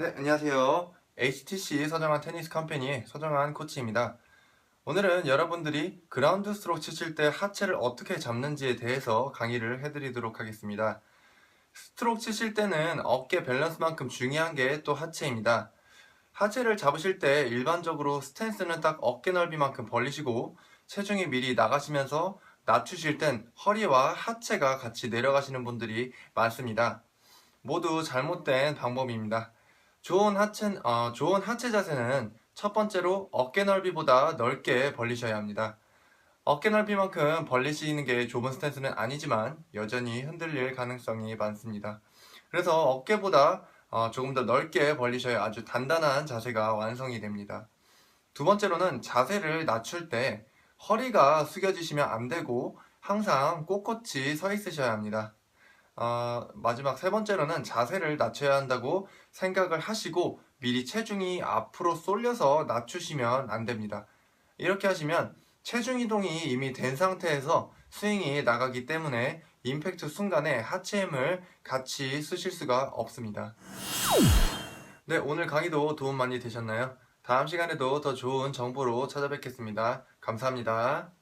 네, 안녕하세요. HTC 서정한 테니스 컴퍼니의 서정한 코치입니다. 오늘은 여러분들이 그라운드 스트로크 치실 때 하체를 어떻게 잡는지에 대해서 강의를 해드리도록 하겠습니다. 스트로크 치실 때는 어깨 밸런스만큼 중요한 게 또 하체입니다. 하체를 잡으실 때 일반적으로 스탠스는 딱 어깨 넓이만큼 벌리시고 체중이 미리 나가시면서 낮추실 땐 허리와 하체가 같이 내려가시는 분들이 많습니다. 모두 잘못된 방법입니다. 좋은 하체, 어, 좋은 하체 자세는 첫 번째로 어깨 넓이보다 넓게 벌리셔야 합니다. 어깨 넓이만큼 벌리시는 게 좁은 스탠스는 아니지만 여전히 흔들릴 가능성이 많습니다. 그래서 어깨보다 어, 조금 더 넓게 벌리셔야 아주 단단한 자세가 완성이 됩니다. 두 번째로는 자세를 낮출 때 허리가 숙여지시면 안 되고 항상 꼿꼿이 서 있으셔야 합니다. 어, 마지막 세 번째로는 자세를 낮춰야 한다고 생각을 하시고 미리 체중이 앞으로 쏠려서 낮추시면 안 됩니다. 이렇게 하시면 체중 이동이 이미 된 상태에서 스윙이 나가기 때문에 임팩트 순간에 하체 힘을 같이 쓰실 수가 없습니다. 네, 오늘 강의도 도움 많이 되셨나요? 다음 시간에도 더 좋은 정보로 찾아뵙겠습니다. 감사합니다.